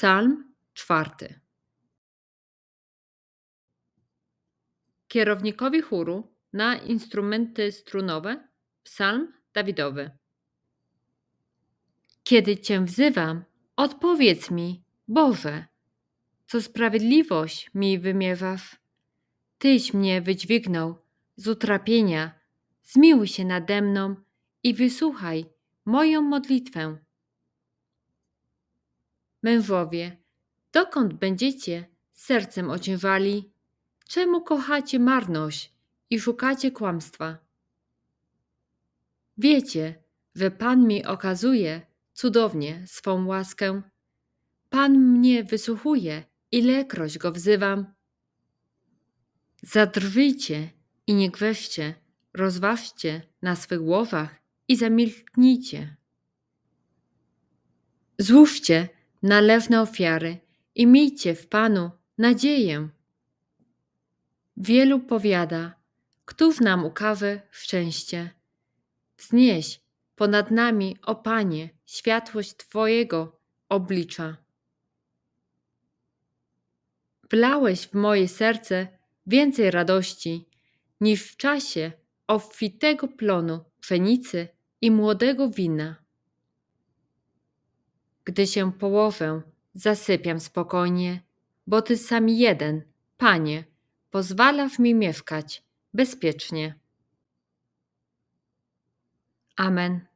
Psalm czwarty. Kierownikowi chóru na instrumenty strunowe Psalm Dawidowy. Kiedy Cię wzywam, odpowiedz mi, Boże, co sprawiedliwość mi wymierzasz. Tyś mnie wydźwignął z utrapienia, zmiłuj się nade mną i wysłuchaj moją modlitwę. Mężowie, dokąd będziecie sercem ociężali? Czemu kochacie marność i szukacie kłamstwa? Wiecie, że Pan mi okazuje cudownie swą łaskę. Pan mnie wysłuchuje, ilekroć go wzywam. Zadrżyjcie i nie grzeszcie, rozważcie na swych głowach i zamilknijcie. Złóżcie nalewne ofiary i miejcie w Panu nadzieję. Wielu powiada, któż nam ukaże szczęście. Wznieś ponad nami, o Panie, światłość Twojego oblicza. Wlałeś w moje serce więcej radości niż w czasie obfitego plonu pszenicy i młodego wina. Gdy się położę, zasypiam spokojnie, bo Ty sam jeden, Panie, pozwalasz mi mieszkać bezpiecznie. Amen.